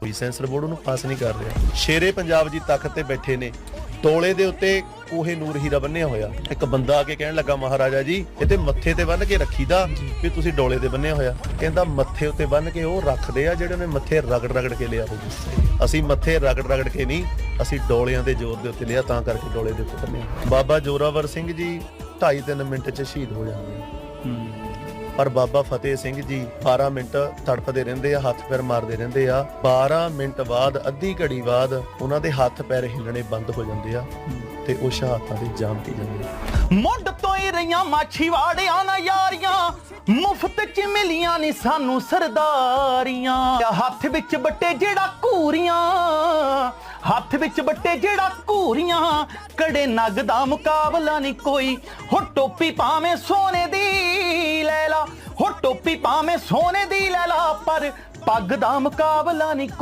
ਕੋਈ censor board ਉਹਨੂੰ ਪਾਸ ਨਹੀਂ ਕਰ ਰਿਹਾ। ਸ਼ੇਰੇ ਪੰਜਾਬ ਜੀ ਤਖਤ ਤੇ ਬੈਠੇ ਨੇ। ਤੋਲੇ ਦੇ ਉੱਤੇ ਕੋਹੇ ਨੂਰ ਹੀਰਾ ਬੰਨਿਆ ਹੋਇਆ। ਇੱਕ ਬੰਦਾ ਆ ਕੇ ਕਹਿਣ ਲੱਗਾ, ਮਹਾਰਾਜਾ ਜੀ, ਇਹ ਮੱਥੇ ਤੇ ਬੰਨ ਕੇ ਰੱਖੀਦਾ ਵੀ ਤੁਸੀਂ ਡੋਲੇ ਤੇ ਬੰਨਿਆ ਹੋਇਆ। ਕਹਿੰਦਾ, ਮੱਥੇ ਉੱਤੇ ਬੰਨ ਕੇ ਉਹ ਰੱਖਦੇ ਆ ਜਿਹੜੇ ਨੇ ਮੱਥੇ ਰਗੜ ਰਗੜ ਕੇ ਲਿਆ ਹੋਊ। ਅਸੀਂ ਮੱਥੇ ਰਗੜ ਰਗੜ ਕੇ ਨਹੀਂ, ਅਸੀਂ ਡੋਲਿਆਂ ਦੇ ਜ਼ੋਰ ਦੇ ਉੱਤੇ ਲਿਆ ਤਾਂ ਕਰਕੇ ਡੋਲੇ ਦੇ ਉੱਤੇ ਬੰਨਿਆ ਬਾਬਾ ਜੋਰਾਵਰ ਸਿੰਘ ਜੀ 2.5 ਮਿੰਟ 'ਚ ਸ਼ਹੀਦ ਹੋ ਜਾਂਦੇ ਆ। ਪਰ ਬਾਬਾ ਫਤਿਹ ਸਿੰਘ ਜੀ 12 ਮਿੰਟ ਤੜਫਦੇ ਰਹਿੰਦੇ ਆ, ਹੱਥ ਪੈਰ ਮਾਰਦੇ ਰਹਿੰਦੇ ਆ। 12 ਮਿੰਟ ਬਾਅਦ, ਅੱਧੀ ਘੜੀ ਬਾਅਦ ਉਹਨਾਂ ਦੇ ਹੱਥ ਪੈਰ ਹਿੱਲਣੇ ਬੰਦ ਹੋ ਜਾਂਦੇ ਆ ਤੇ ਉਹ ਸ਼ਹਾਦਤਾਂ ਦੇ ਜਾਮ ਪੀ ਜਾਂਦੇ ਆ। ਮੁੱਢ ਤੋਂ ਹੀ ਰਹੀਆਂ ਮਾਛੀਵਾੜਿਆਂ ਨਾ ਯਾਰੀਆਂ, ਮੁਫਤ ਚ ਮਿਲੀਆਂ ਨੀ ਸਾਨੂੰ ਸਰਦਾਰੀਆਂ। ਹੱਥ ਵਿੱਚ ਬੱਟੇ ਜਿਹੜਾ ਘੂਰੀਆਂ, ਹੱਥ ਵਿੱਚ ਬੱਟੇ ਜਿਹੜਾ ਘੂਰੀਆਂ, ਕੜੇ ਨਗ ਦਾ ਮੁਕਾਬਲਾ ਨਹੀਂ ਕੋਈ ਹੋ ਟੋਪੀ ਭਾਵੇਂ ਸੋਨੇ ਦੀ ਟੋਪੀ ਭਾਵੇਂ ਸੋਨੇ ਦੀ ਲੈ ਲਾ ਪਰ ਪੱਗ ਦਾ ਮੁਕਾਬਲਾ ਨਹੀਂ ਕੋਈ